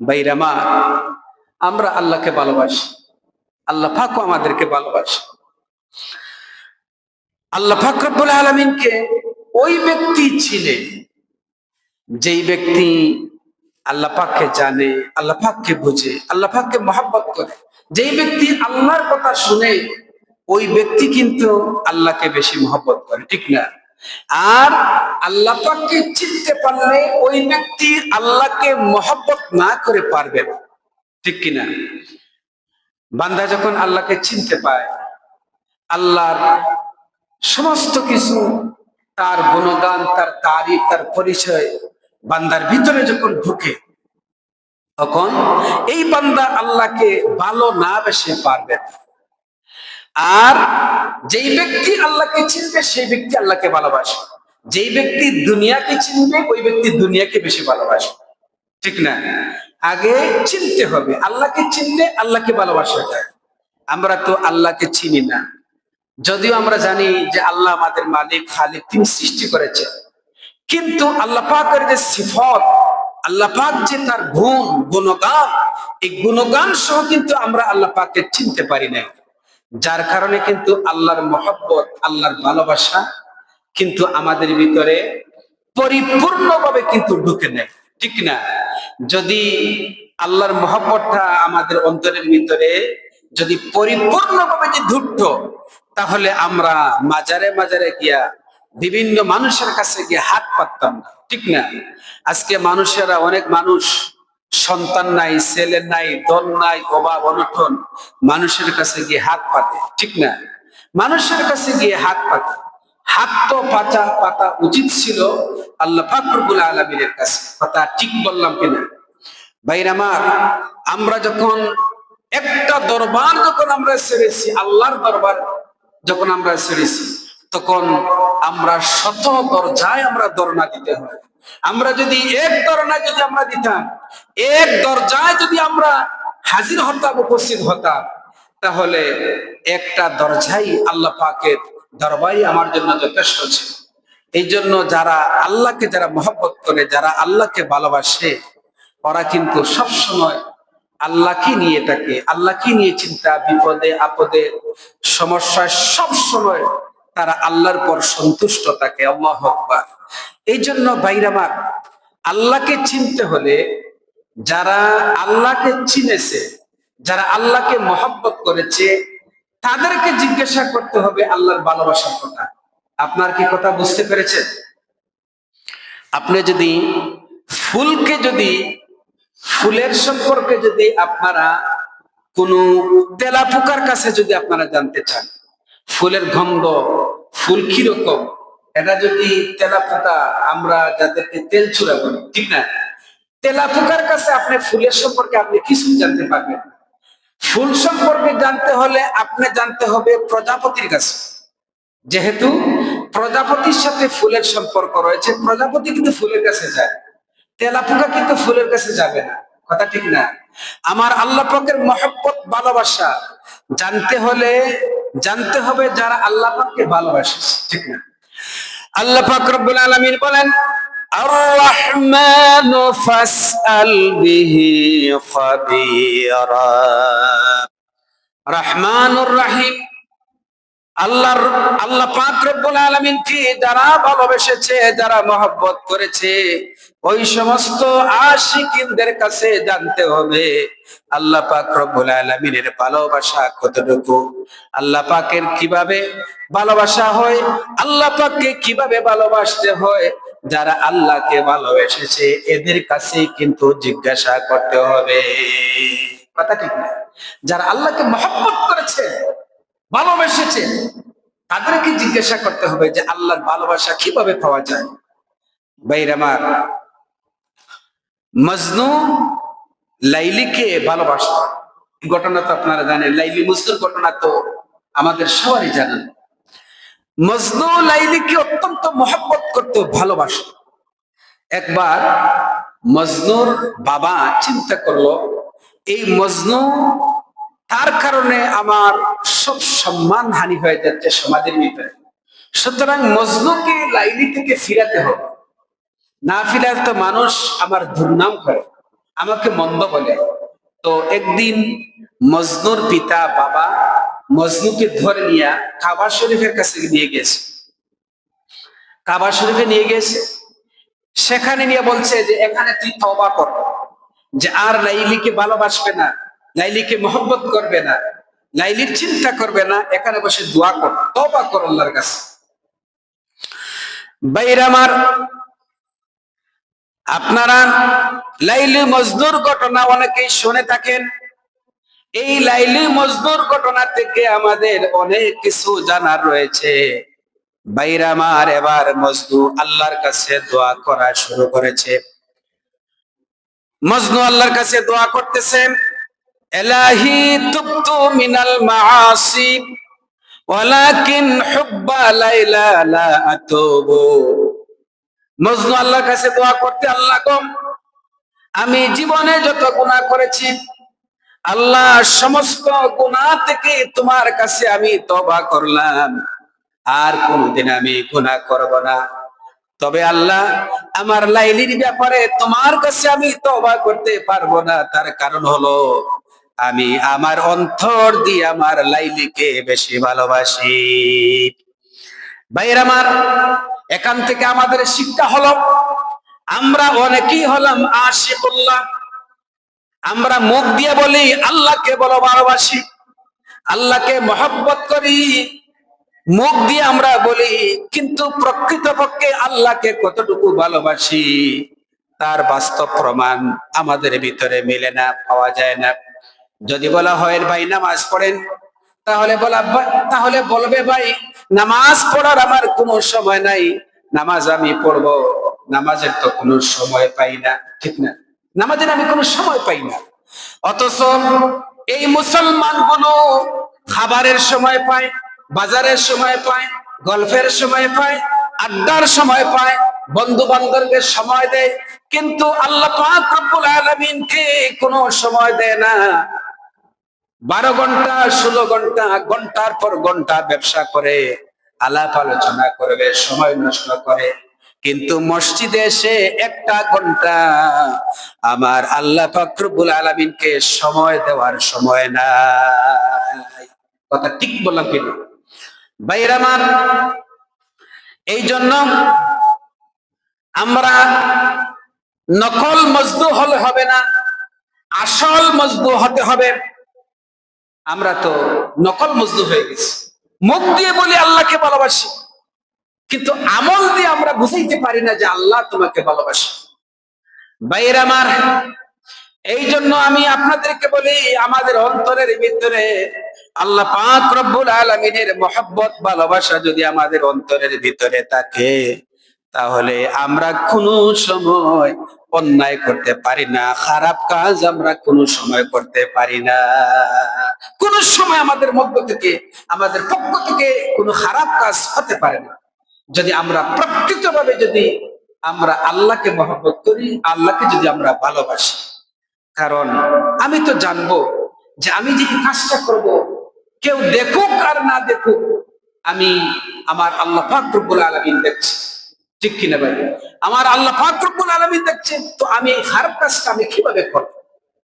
বাইরামা আমরা আল্লাহকে ভালোবাসি। আল্লাহ ফাঁকও আমাদেরকে ভালোবাসে। আল্লাহ ফাকরুল আলমিনকে ওই ব্যক্তি ছিলেন যেই ব্যক্তি আল্লাহ পাককে জানে, আল্লাহ পাককে বুঝে, আল্লাহ পাককে মহাব্বত করে। যেই ব্যক্তি আল্লাহর কথা শুনে, ওই ব্যক্তি কিন্তু আল্লাহকে বেশি মহব্বত করে, ঠিক না? আর আল্লাহ পাককে চিনতে পারলে ওই ব্যক্তি আল্লাহকে মহব্বত না করে পারবে না। ঠিক কিনা? বান্দা যখন আল্লাহকে চিনতে পায়, আল্লাহর সমস্ত কিছু, তার গুণগান, তার তারিফ, তার পরিচয় বান্দার ভিতরে যখন ঢুকে, তখন এই বান্দা আল্লাহকে ভালো না বেশি পারবে না। আর যেই ব্যক্তি আল্লাহকে চিনবে, সেই ব্যক্তি আল্লাহকে ভালোবাসে। যেই ব্যক্তি দুনিয়াকে চিনবে, ওই ব্যক্তি দুনিয়াকে বেশি ভালোবাসে। ঠিক না? আগে চিনতে হবে। আল্লাহকে চিনলে আল্লাহকে ভালোবাসা যায়। আমরা তো আল্লাহকে চিনি না। যদিও আমরা জানি যে আল্লাহ আমাদের মালিক, খালিক, তিনি সৃষ্টি করেছেন। কিন্তু আল্লাহ পাকের যে সিফত, আল্লাহ পাক যে তার গুণ, গুণগান, এই গুণগান সহ কিন্তু আমরা আল্লাহ পাককে চিনতে পারি না যার কারণে কিন্তু আল্লাহর মহব্বত, আল্লাহর ভালোবাসা কিন্তু আমাদের ভিতরে পরিপূর্ণভাবে কিন্তু ঢুকে নেয়। ঠিক না? যদি আল্লাহর মহব্বতটা আমাদের অন্তরের ভিতরে যদি পরিপূর্ণভাবে যে ঢুকতো, তাহলে আমরা মাজারে মাজারে গিয়া বিভিন্ন মানুষের কাছে গিয়ে হাত পাততাম না। ঠিক না? আজকে মানুষেরা অনেক মানুষ সন্তান নাই, ছেলে নাই, দল নাই, অভাব, অনটন, মানুষের কাছে গিয়ে হাত পাতে, ঠিক না? মানুষের কাছে গিয়ে হাত পাতে। হাত তো পাতা পাতা উচিত ছিল আল্লাহ ফাকরুল আলমিনের কাছে কথা ঠিক বললাম কিনা? ভাইর আমার, আমরা যখন একটা দরবার যখন আমরা ছেড়েছি, আল্লাহর দরবার যখন আমরা ছেড়েছি, তখন আমরা শত দরজায় আমরা দরনা দিতে হয়। আমরা যদি এক দরনা যদি আমরা দিতাম এক দরজায় যদি আমরা হাজির হতাম, উপস্থিত হতাম, তাহলে একটা দরজাই আল্লাহ পাকের দরবারই আমার জন্য যথেষ্ট ছিল। এই জন্য যারা আল্লাহকে যারা মহব্বত করে, যারা আল্লাহকে ভালোবাসে, ওরা কিন্তু সব সময় আল্লাহকে নিয়ে থাকে, আল্লাহকে নিয়ে চিন্তা, বিপদে, আপদে, সমস্যায় সব সময় তারা আল্লাহর পর সন্তুষ্ট থাকে। আল্লাহ আকবার। এই জন্য বাইরামার আল্লাহকে চিনতে হলে যারা আল্লাহকে চিনেছে, যারা আল্লাহকে মহব্বত করেছে, তাদেরকে জিজ্ঞাসা করতে হবে আল্লাহর ভালোবাসার কথা। আপনার কি কথা বুঝতে পেরেছেন? আপনি যদি ফুলকে যদি, ফুলের সম্পর্কে যদি আপনারা কোনো তেলাপোকার কাছে যদি আপনারা জানতে চান, ফুলের গন্ধ, ফুল কীরকম, এটা যদি তেলাপোকা আমরা যাদেরকে তেল চূড়া বলি, ঠিক না? তেলাপোকার কাছে আপনি ফুলের সম্পর্কে আপনি কিছু জানতে পারবেন। ফুল সম্পর্কে জানতে হলে আপনি জানতে হবে প্রজাপতির কাছে। যেহেতু প্রজাপতির সাথে ফুলের সম্পর্ক রয়েছে, প্রজাপতি কিন্তু ফুলের কাছে যায়। তেলাপোকা কিন্তু ফুলের কাছে যাবে না। কথা ঠিক না? আমার আল্লাহ পাকের মহব্বত, ভালোবাসা জানতে হলে, জানতে হবে যারা আল্লাহ পাককে ভালোবাসে। ঠিক না? আল্লাহ পাক রব্বুল আলামিন বলেন রহমান ফাসআল বিহি খাবীরা রহমানুর রহিম। আল্লাহর, আল্লাহ পাক রব্বুল আলামিন কি যারা ভালোবেসেছে, যারা মহব্বত করেছে, ওই সমস্ত আশিকিনদের কাছে জানতে হবে, আল্লাহ পাক রব্বুল আলামিনের ভালোবাসা কতটুকু? আল্লাহ পাকের কীভাবে ভালোবাসা হয়? আল্লাহ পাককে কীভাবে ভালোবাসতে হয়? যারা আল্লাহকে ভালোবেসেছে, এদের কাছে কিন্তু জিজ্ঞাসা করতে হবে। কথা ঠিক না? যারা আল্লাহকে মহব্বত করেছে, ভালোবেসেছে, তাদেরকে জিজ্ঞাসা করতে হবে যে আল্লাহর ভালোবাসা কীভাবে পাওয়া যায়? ভাইর আমার, মজনু লাইলিকে ভালোবাসত। ঘটনা তো আপনারা জানেন, লাইলি মজনুর ঘটনা তো আমাদের সবারই জানেন মজনু লাইলিকে অত্যন্ত মহব্বত করতো ভালোবাসত একবার মজনুর বাবা চিন্তা করল, এই মজনু, তার কারণে আমার সব সম্মান হানি হয়ে যাচ্ছে সমাজের ভিতরে। সুতরাং মজনুকে লাইলি থেকে ফিরাতে হবে। না ফিরালে তো মানুষ আমার দুর্নাম করে, আমাকে মন্দ বলে। তো একদিন মজনুর পিতা বাবা মজনুকে ধরে নিয়ে কাবা শরীফের কাছে নিয়ে গেছে। কাবা শরীফে নিয়ে গেছে সেখানে নিয়ে বলছে যে, এখানে তুই তবা কর। যে আর লাইলিকে ভালোবাসবে না, লাইলিকে মহব্বত করবে না, লাইলির চিন্তা করবে না, এখানে বসে দোয়া কর তবা কর আল্লাহর কাছে। বাইর আমার, আপনারা লাইলি মজদুর ঘটনা অনেকেই শুনে থাকেন। এই লাইলি মজদুর ঘটনা থেকে আমাদের অনেক কিছু জানার রয়েছে। বাইরামার এবার মজদু আল্লাহর কাছে দোয়া করা শুরু করেছে। মজনু আল্লাহর কাছে দোয়া করতেছেন, এলাহি তুবতু মিনাল মাআসি, ওয়ালাকিন হুব্বা লাইলা লা আতুবু। মজনু আল্লাহর কাছে দোয়া করতে, আল্লাহ কম আমি জীবনে যত গুনাহ করেছি, আল্লাহ সমস্ত গুনাহ থেকে তোমার কাছে আমি তবা করলাম। আর কোনদিন আমি গুনাহ করব না। তবে আল্লাহ, আমার লাইলির ব্যাপারে তোমার কাছে আমি তবা করতে পারব না। তার কারণ হলো, আমি আমার অন্তর দিয়ে আমার লাইলিকে বেশি ভালোবাসি। ভাইয়ের আমার, এখান থেকে আমাদের শিক্ষা হলো, আমরা অনেকেই হলাম আশিকুল্লাহ। আমরা মুখ দিয়ে বলি, আল্লাহকে বলো ভালোবাসি, আল্লাহকে মহব্বত করি। মুখ দিয়ে আমরা বলি, কিন্তু প্রকৃতপক্ষে আল্লাহকে কতটুকু ভালোবাসি, তার বাস্তব প্রমাণ আমাদের ভিতরে মিলে না, পাওয়া যায় না। যদি বলা হয়, ভাই, নামাজ পড়েন? তাহলে বলা, তাহলে বলবে, ভাই, নামাজ পড়ার আমার কোনো সময় নাই, নামাজ আমি পড়ব, নামাজের তো কোনো সময় পাই না। ঠিক না? নামাজের আমি কোনো সময় পাই না। অথচ এই মুসলমানগুলো খাবারের সময় পায় বাজারের সময় পায় গল্পের সময় পায়, আড্ডার সময় পায় বন্ধু বান্ধবদের সময় দেয়, কিন্তু আল্লাহ পাক কোনো সময় দেয় না। বারো ঘণ্টা, ষোলো ঘণ্টা, ঘণ্টার পর ঘণ্টা ব্যবসা করে, আলাপ আলোচনা করবে, সময় নষ্ট করে। কিন্তু মসজিদে এসে একটা ঘণ্টা আমার আল্লাহ ফাকরুল আলমিনকে সময় দেওয়ার সময় নাই। কথা ঠিক বললাম কিন্তু বাইরামান এই জন্য আমরা নকল মজদু হলে হবে না, আসল মজদু হতে হবে। আমরা তো নকল মজদু হয়ে গেছি। মুখ দিয়ে বলি আল্লাহকে ভালোবাসি, কিন্তু আমল দিয়ে আমরা বুঝাইতে পারি না যে আল্লাহ তোমাকে ভালোবাসে। বাইর আমার এই জন্য আমি আপনাদেরকে বলি, আমাদের অন্তরের ভিতরে আল্লাহ পাক রব্বুল আলমিনের মহব্বত, ভালোবাসা যদি আমাদের অন্তরের ভিতরে থাকে, তাহলে আমরা কোনো সময় অন্যায় করতে পারি না, খারাপ কাজ আমরা কোনো সময় করতে পারি না। কোন সময় আমাদের মধ্য থেকে, আমাদের পক্ষ থেকে কোনো খারাপ কাজ হতে পারে না। যদি আমরা প্রকৃতভাবে যদি আমরা আল্লাহকে মহব্বত করি, আল্লাহকে যদি আমরা ভালোবাসি। কারণ আমি তো জানব যে আমি যে কাজটা করব কেউ দেখুক আর না দেখুক, আমি আমার আল্লাহ ফাকরুল আলমিন দেখছি। ঠিক কিনা ভাই? আমার আল্লাহ ফাকরুল আলমিন দেখছেন তো আমি এই খারাপ কাজটা আমি কীভাবে করব?